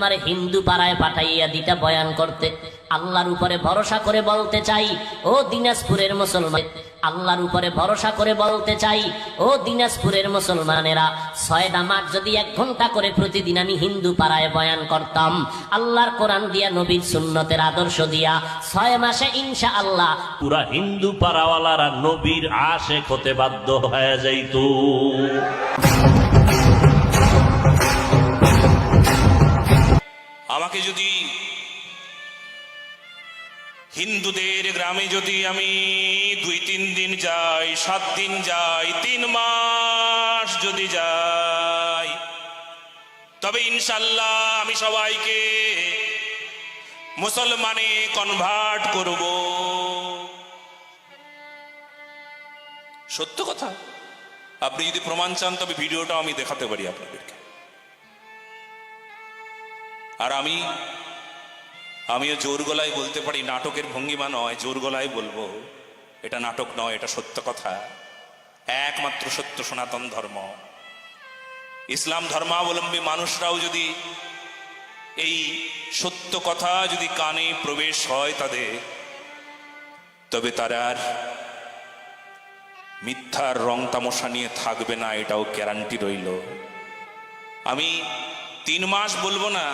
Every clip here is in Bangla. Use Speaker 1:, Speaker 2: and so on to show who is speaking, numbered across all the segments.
Speaker 1: আমার হিন্দু পাড়ায় পাঠাইয়া দিটা বয়ান করতে। আল্লাহর উপরে ভরসা করে বলতে চাই, ও দিনাজপুরের মুসলমান। আল্লাহর উপরে ভরসা করে বলতে চাই, ও দিনাজপুরের মুসলমানেরা ছয়টা মাস যদি এক ঘণ্টা করে প্রতিদিন আমি হিন্দু পাড়ায় বয়ান করতাম, আল্লাহর কোরআন দিয়া, নবীর সুন্নতের আদর্শ দিয়া, ছয় মাসে ইনশা আল্লাহ
Speaker 2: পুরা হিন্দু পাড়াওয়ালারা নবীর আশেক হতে বাধ্য হয়ে যাইত।
Speaker 3: আমাকে যদি হিন্দুদের গ্রামে যদি আমি দুই, তিন দিন যাই, সাত দিন যাই, তিন মাস যদি যাই, তবে ইনশাল্লাহ আমি সবাইকে মুসলমানে কনভার্ট করব। সত্য কথা। আপনি যদি প্রমাণ চান, তবে ভিডিওটা আমি দেখাতে পারি আপনাদেরকে। আর আমি, আমিও জোর গলায় বলতে পারি, নাটকের ভঙ্গিমা নয়, জোর গলায় বলব, এটা নাটক নয়, এটা সত্য কথা। একমাত্র সত্য সনাতন ধর্ম। ইসলাম ধর্মাবলম্বী মানুষরাও যদি এই সত্য কথা যদি কানে প্রবেশ হয় তাদের, তবে তারা আর মিথ্যার রং তামশা নিয়ে থাকবে না, এটাও গ্যারান্টি রইল। আমি তিন মাস বলব না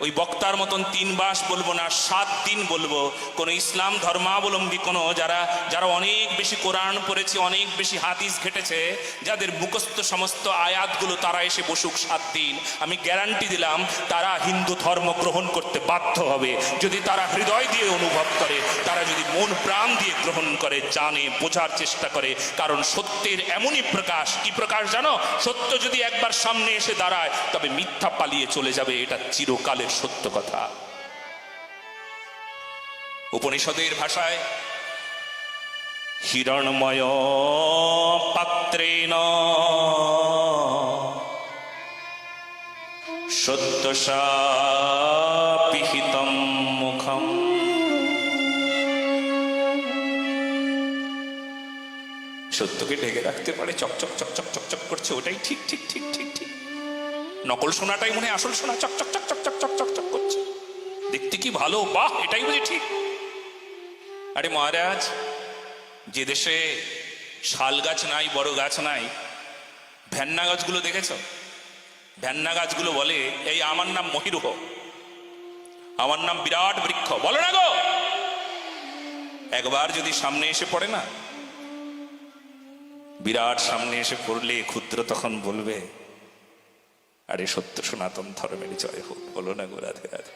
Speaker 3: ওই বক্তার মতন তিন মাস বলব না, সাত দিন বলব। কোন ইসলাম ধর্মাবলম্বী কোনো যারা যারা অনেক বেশি কোরআন পড়েছে, অনেক বেশি হাদিস ঘেটেছে, যাদের মুখস্থ সমস্ত আয়াতগুলো তারা এসে বসুক সাত দিন। আমি গ্যারান্টি দিলাম, তারা হিন্দু ধর্ম গ্রহণ করতে বাধ্য হবে। যদি তারা হৃদয় দিয়ে অনুভব করে, তারা যদি মন প্রাণ দিয়ে গ্রহণ করে, জানে, বোঝার চেষ্টা করে, কারণ সত্যের এমনই প্রকাশ। কি প্রকাশ জানো? সত্য যদি একবার সামনে এসে দাঁড়ায়, তবে মিথ্যা পালিয়ে চলে যাবে, এটা চিরকালের সত্য কথা। উপনিষদের ভাষায়, হিরণময় পাত্রেণ সত্যসাপিহিতম মুখম। সত্যকে ঢেকে রাখতে পারে, চকচক চকচক চকচক করছে, ওটাই ঠিক ঠিক ঠিক ঠিক ঠিক। নকল সোনাটাই মনে আসল সোনা চকচক চকচক চকচক চকচক করছে। দেখতে কি ভালো? বাহ, এটাই বুঝি ঠিক। আরে মহারাজ, যে দেশে শাল গাছ নাই, বড় গাছ নাই ভ্যান্না গাছগুলো দেখেছ? ভ্যান্না গাছগুলো বলে, এই আমার নাম মহিরুহ। আমার নাম বিরাট বৃক্ষ। বলো না গো! একবার যদি সামনে এসে পড়ে না, বিরাট সামনে এসে পড়লে ক্ষুদ্র তখন বলবে আরে সত্য সনাতন ধর্মের জয় হোক বলো না গো রাধে রাধে।